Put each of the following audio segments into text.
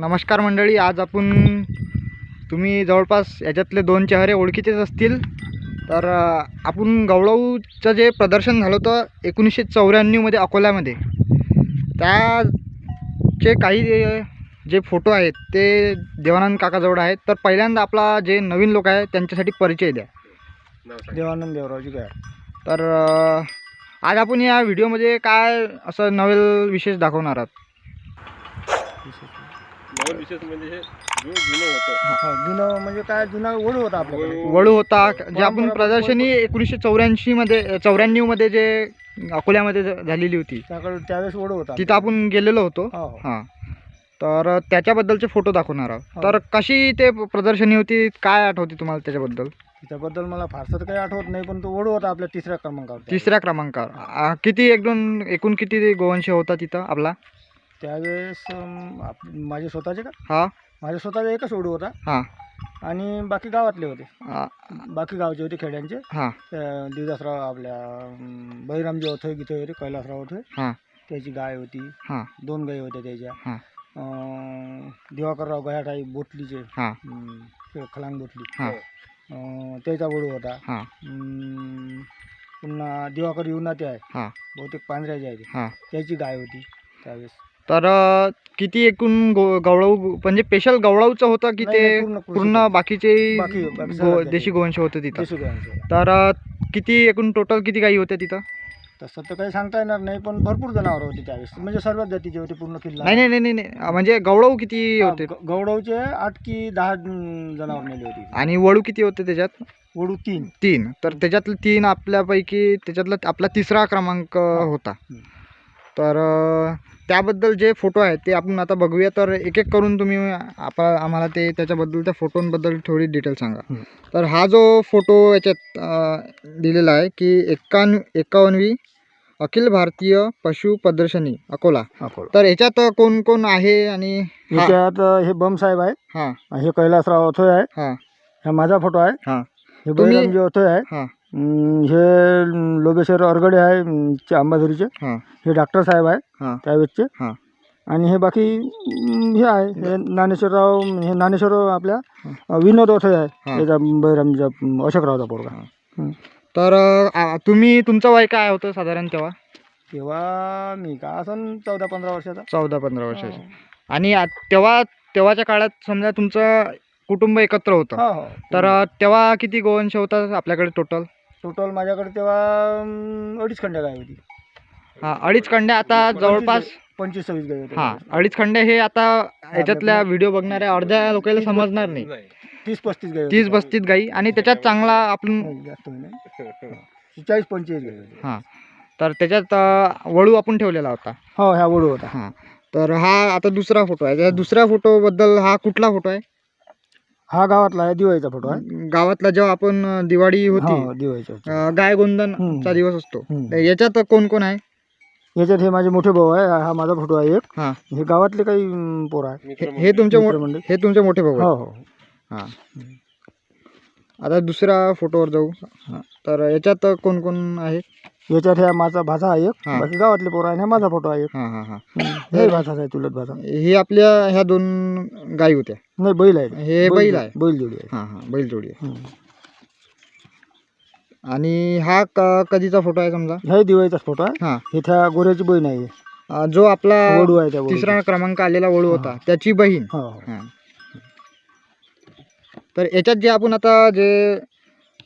नमस्कार मंडळी आज आपण तुम्ही जवळपास याच्यातले दोन चेहरे ओळखीचेच असतील. तर आपण गवळाऊचं जे प्रदर्शन झालं होतं एकोणीसशे चौऱ्याण्णवमध्ये अकोल्यामध्ये. त्याचे काही जे फोटो आहेत ते देवानंद काकाजवळ आहेत. तर पहिल्यांदा आपला जे नवीन लोक आहे त्यांच्यासाठी परिचय द्या. देवानंद देवरावजी काय तर आज आपण या व्हिडिओमध्ये काय असं नवेल विशेष दाखवणार आहात? नवीन विशेष म्हणजे हे जुनं जुनं होतं. जुनं म्हणजे काय? जुना ओढ होता आपल्याकडे. वळू होता जे आपण प्रदर्शनी एकोणीसशे चौऱ्याऐंशीमध्ये चौऱ्याण्णवमध्ये जे अकोल्यामध्ये ज- झालेली होती. त्याकडे त्यावेळेस ओढ होता. तिथं आपण गेलेलो होतो. हो, हो. हां. तर त्याच्याबद्दलचे फोटो दाखवणार आहोत. हो. तर कशी ते प्रदर्शनी होती? काय आठवते तुम्हाला त्याच्याबद्दल? त्याच्याबद्दल मला फारसं तर काही आठवत नाही पण तो ओढ होता आपल्या तिसऱ्या क्रमांकावर. तिसऱ्या क्रमांकावर. आ, किती एक दोन एकूण किती गोवंश होता तिथं आपला? त्यावेळेस अं, आप- माझे स्वतःचे का? हा. माझ्या स्वतःचा एकच ओढ होता. हां. आणि बाकी गावातले होते. बाकी गावचे होते खेड्यांचे. हां. दिवदासराव आपल्या अं, बहिरामजी होते गीते होते कैलासराव होते हां. त्याची गाय होती. हां. दोन गायी होत्या त्याच्या. हां. अं, दिवाकरराव गयाटाई बोटलीचे. हां. अं, ते खलांग बोटली. हां. अं, त्याचा ओढ होता. हां. अं, पुन्हा दिवाकर येऊन ते आहे. हां. बहुतेक पांढऱ्याचे आहे ते. हां. त्याची गाय होती त्यावेळेस. तर किती एकूण गो गवळाऊ म्हणजे स्पेशल गवळाऊचं होतं की नाही, ते नाही, पूर्ण कृषी पूर्ण होतं. बाकीचे बाकी- बाकी गो सगळं देशी गोवंश होतं तिथं. देशी. तर किती एकूण टोटल किती गाई होत्या तिथं? तसं तर काही सांगता येणार नाही पण भरपूर जनावर होती त्यावेळेस. म्हणजे सर्वच जातीचे होते पूर्ण किल्ला. नाही नाही नाही नाही नाही. अ, म्हणजे गवळाऊ किती हा, होते? ग- गौडवचे आठ की दहा अं, जनावर नेले होते. आणि वळू किती होते त्याच्यात? वडू तीन. तीन. तर त्याच्यातले तीन आपल्यापैकी त्याच्यातला आपला तिसरा क्रमांक होता. तर त्याबद्दल जे फोटो आहेत ते आपण आता बघूया. तर एक एक करून तुम्ही आपण आम्हाला ते त्याच्याबद्दल त्या फोटोंबद्दल थोडी डिटेल सांगा. तर हा जो फोटो याच्यात दिलेला आहे की एकावन्न एकावन्नवी अखिल भारतीय पशु प्रदर्शनी अकोला. अकोला. तर याच्यात कोण कोण आहे आणि हा याच्यात अं, हे बम साहेब आहे हां. हे कैलासराव अथोय आहे हां. हा माझा फोटो आहे. हां. हे तुम्ही- अथोय आहे हां. हे लोकेश्वर अरगडे आहे चे अंबाझरीचे. हां. हे डॉक्टर साहेब आहे हां. त्यावेळेसचे हां. आणि हे बाकी हे आहे हे ज्ञानेश्वरराव हे ज्ञानेश्वर आपल्या विनोद हां. आहे याचा बहिरामजा अशोकरावचा पोरगा. हां. तर तुम्ही तुमचं वय काय होतं साधारण तेव्हा? तेव्हा मी का असं चौदा पंधरा वर्षाचा. चौदा पंधरा वर्षाचे. आणि आ- तेव्हा तेव्हाच्या काळात समजा तुमचं कुटुंब एकत्र होतं. हो हो. तर तेव्हा किती गोवंश होता आपल्याकडे टोटल टोटल माझ्याकडे तेव्हा अडीच खंड्या गाय होती. हा अडीच खंड्या आता जवळपास पंचवीस सव्वीस गाय होती हा अडीच खंड्या हे आता याच्यातल्या व्हिडिओ बघणाऱ्या अर्ध्या लोकांना समजणार नाही. तीस पस्तीस गाय तीस पस्तीस गाई आणि त्याच्यात चांगला आपण नाही, जास्त नाही. चाळीस पंचेचाळीस गाय होती हां तर त्याच्यात अ, वळू आपण ठेवलेला होता. हो ह्या वडू होता. हां तर हा आता दुसरा फोटो आहे. त्या दुसऱ्या फोटोबद्दल हा कुठला फोटो आहे? हा गावातला आहे दिवाळीचा फोटो आहे. गावातला जेव्हा आपण अ, दिवाळी होती हो दिवाळीचा होता. अ, गाय गोंधनचा हम्म. दिवस असतो. हम्म. तर याच्यात कोण कोण आहे? याच्यात हे माझे मोठे भाऊ आहे हा माझा फोटो आहे एक. हां. हे गावातले काही अं, पोरं आहे हे हे तुमचे मो- मित्रमंडळी. हे तुमचे मोठे भाऊ हो हो. हां. आता दुसऱ्या फोटोवर जाऊ. हां. तर याच्यात कोण कोण आहे? याच्यात ह्या माझा भाचा आहे एक. हा. बाकी गावातले पोरं आहे हा माझा फोटो आहे एक. हां हां हां. हे भाचा आहे चुलत भाचा. हे आपल्या ह्या दोन गायी होत्या. नाही बैल आहे. हे बैल आहे. बैल जोडी आहे. हां हां बैलजोडी आहे. हम्म. आणि हा क कधीचा फोटो आहे समजा? हे दिवाळीचाच फोटो आहे. हां. हे त्या गोऱ्याची बहीण आहे. अ, जो आपला वडू आहे त्या वडूची. तिसरा क्रमांक आलेला वळू होता त्याची बहीण. हो हो. हां. तर याच्यात जे आपण आता जे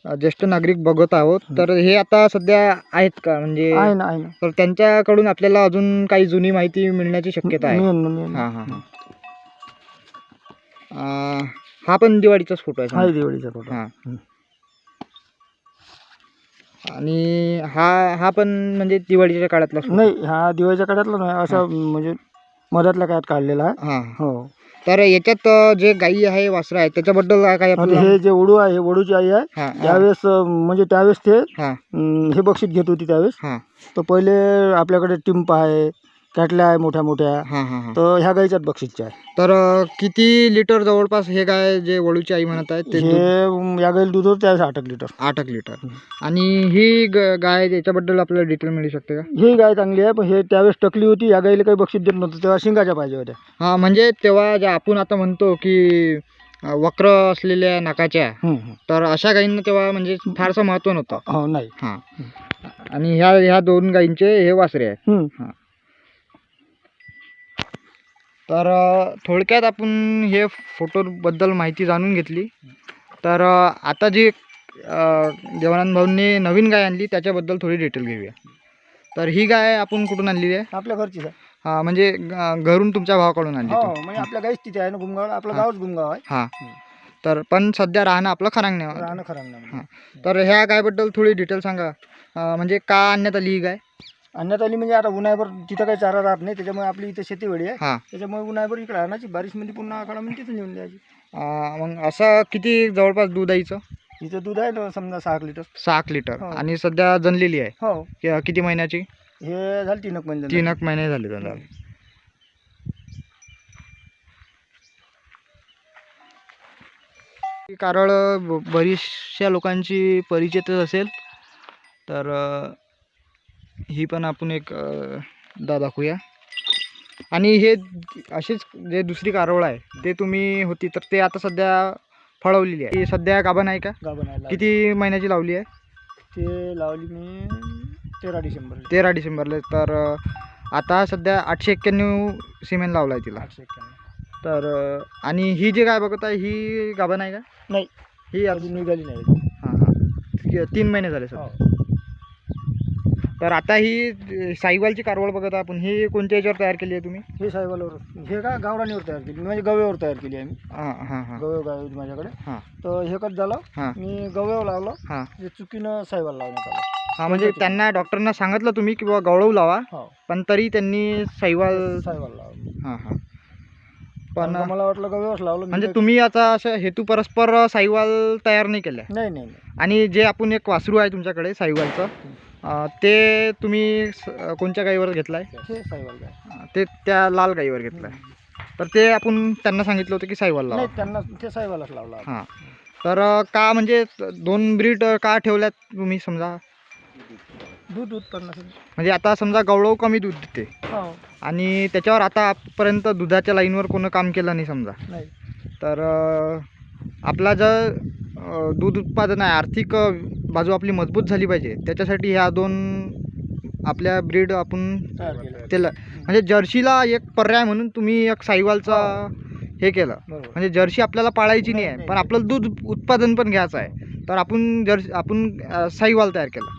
ज्येष्ठ नागरिक बघत आहोत. तर हे आता सध्या आहेत का? म्हणजे आहे ना आहे ना. तर त्यांच्याकडून आपल्याला अजून काही जुनी माहिती मिळण्याची शक्यता आहे? मिळेल ना, मिळेल ना. हां हां हां. अ, हा पण दिवाळीचाच फोटो आहे. आहे समजा. दिवाळीचा फोटो हां. आणि हा हा पण म्हणजे दिवाळीच्या काळातला photo. नाही हा दिवाळीच्या काळातला नाही. असा म्हणजे मधातल्या काळात काढलेला आहे. हां. हो. तर याच्यात जे गाई आहे वासरं आहे त्याच्याबद्दल काय आणि आपल्याला हे जे ओढू आहे हे ओढूची आई आहे हां त्यावेळेस अं, म्हणजे त्यावेळेस ते हां. अं, हे बक्षीस घेत होती त्यावेळेस. हां. तर पहिले आपल्याकडे टिंप आहे कॅटल्या आहे मोठ्या मोठ्या. हां हां हां. तर ह्या गाईच्याच बक्षीसच्या आहे. तर अ, किती लिटर जवळपास हे गाय जे वळूची आई म्हणत आहे ते दूध? हे या गाईला दूध होतं त्यावेळेस आठ एक लिटर. आठ एक लिटर. आणि ही ग- गाय याच्याबद्दल आपल्याला डिटेल मिळू शकते का? ही गाय चांगली आहे पण हे त्यावेळेस टकली होती या गाईला काही बक्षीस देत नव्हतं तेव्हा शिंगाच्या पाहिजे होत्या. हा म्हणजे तेव्हा जे आपण आता म्हणतो की अ, वक्र असलेल्या नाकाच्या. तर अशा गायींना तेव्हा म्हणजे फारसं महत्त्व नव्हतं. हो नाही. हां. आणि ह्या ह्या दोन गायींचे हे वासरे आहे हं. तर थोडक्यात आपण हे फोटोबद्दल माहिती जाणून घेतली. तर आता जी देवानंद भाऊंनी नवीन गाय आणली त्याच्याबद्दल थोडी डिटेल घेऊया. तर ही गाय आपण कुठून आणलेली आहे? आपल्या घरचीच आहे. हा म्हणजे घरून तुमच्या भावाकडून आणली हो म्हणजे आपल्या गाईच तिथे आहे ना गुमगाव आपलं. गावच गुमगाव आहे. हां. तर पण सध्या राहणं आपलं खरांगणे राहणं खरं नाही हां. तर ह्या गायबद्दल थोडी डिटेल सांगा. म्हणजे का आणण्यात आली ही गाय? आली म्हणजे आता उन्हाळ्याभर तिथं काही चारा राहत नाही त्याच्यामुळे आपली इथे शेतीवडी आहे. हां. त्याच्यामुळे उन्हाळ्याभर इकडे आणायची बारिशमध्ये पुन्हा आखाडा म्हणजे तिथं नेऊन द्यायची. मग असं किती जवळपास दूध आईचं इथं? दूध आहे ना समजा सहा लिटर. सहा लिटर. हो. आणि सध्या जनलेली आहे? हो. कि- किती महिन्याची? हे झालं तीन एक महिने तीन एक महिने झाले त्याला कारळ ब- बरीचशा लोकांची परिचितच असेल तर अ, ही पण आपण एक दा दाखवूया आणि हे अशीच जे दुसरी कारवळ आहे ते तुम्ही होती तर ते आता सध्या फळवलेली आहे. सध्या गाभण आहे का? गाभण आहे लावली. किती महिन्याची लावली आहे? ते लावली मी तेरा डिसेंबर तेरा डिसेंबरला. तर अ, आता सध्या आठशे एक्क्याण्णव सिमेंट लावला आहे तिला. आठशे एक्क्याण्णव. तर अ, आणि ही जी गाय बघत आहे ही गाभण आहे का? नाही. ही अजून अजून निघाली नाही हां हां. तीन महिने झाले सर हो. तर आता ही साईवालची कारवळ बघत आपण ही कोणत्या याच्यावर तयार केली आहे तुम्ही? हे साहेबावर हे का गावरानीवर तयार केली? म्हणजे गव्यावर तयार केली आहे मी हां हां हां. गव्य गाय होती माझ्याकडे. हां. तर हे कसं झालं. मी गव्यावर लावलं. हां. चुकीनं साहेबाला लावण्यात आलं. हां म्हणजे त्यांना डॉक्टरना सांगितलं तुम्ही की बाबा गवळव लावा हो. पण तरी त्यांनी साईवाल साहेबाला लावलं. हां हां. पण पण मला वाटलं गव्यावर लावलं मी म्हणजे तुम्ही आता असं हेतू परस्पर साईवाल तयार नाही केल्या. नाही नाही नाही. आणि जे आपण एक वासरू आहे तुमच्याकडे साईवालचं अं, ते तुम्ही स- अं, कोणत्या गाईवर घेतलं आहे हे साहेबाला गाय ते त्या लाल गाईवर घेतलं आहे तर ते आपण त्यांना सांगितलं होतं की साईवाल लावा. नाही त्यांना ते साहेबालाच लावला हां. तर अं, का म्हणजे दोन ब्रीड का ठेवल्यात तुम्ही समजा? दूध उत्पन्नासाठी म्हणजे आता समजा गवळव कमी दूध देते. हो. आणि त्याच्यावर आता आजपर्यंत दुधाच्या लाईनवर कोणं काम केलं नाही समजा. नाही. तर अ, आपला जर अ, दूध उत्पादन आहे आर्थिक अ, बाजू आपली मजबूत झाली पाहिजे. त्याच्यासाठी ह्या दोन आपल्या ब्रीड आपण केलं त्याला म्हणजे जर्सीला एक पर्याय म्हणून तुम्ही एक साईवालचा हे. केलं. बरोबर. म्हणजे जर्सी आपल्याला पाळायची नाही आहे. पण आपल्याला दूध उत्पादन पण घ्यायचं आहे. तर आपण जर्सी आपण साईवाल तयार केला.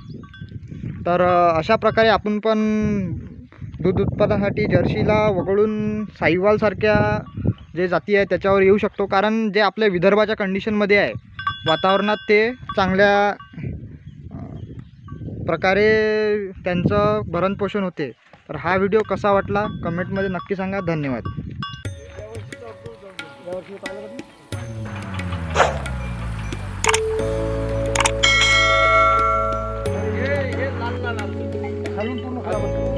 तर अशा प्रकारे आपण पण दूध उत्पादनासाठी जर्सीला वगळून साईवालसारख्या जे जाती आहे त्याच्यावर येऊ शकतो. कारण जे आपल्या विदर्भाच्या कंडिशनमध्ये आहे वातावरणात ते चांगल्या प्रकारे त्यांचं भरणपोषण होते. तर हा व्हिडिओ कसा वाटला? कमेंटमध्ये नक्की सांगा. धन्यवाद. पूर्ण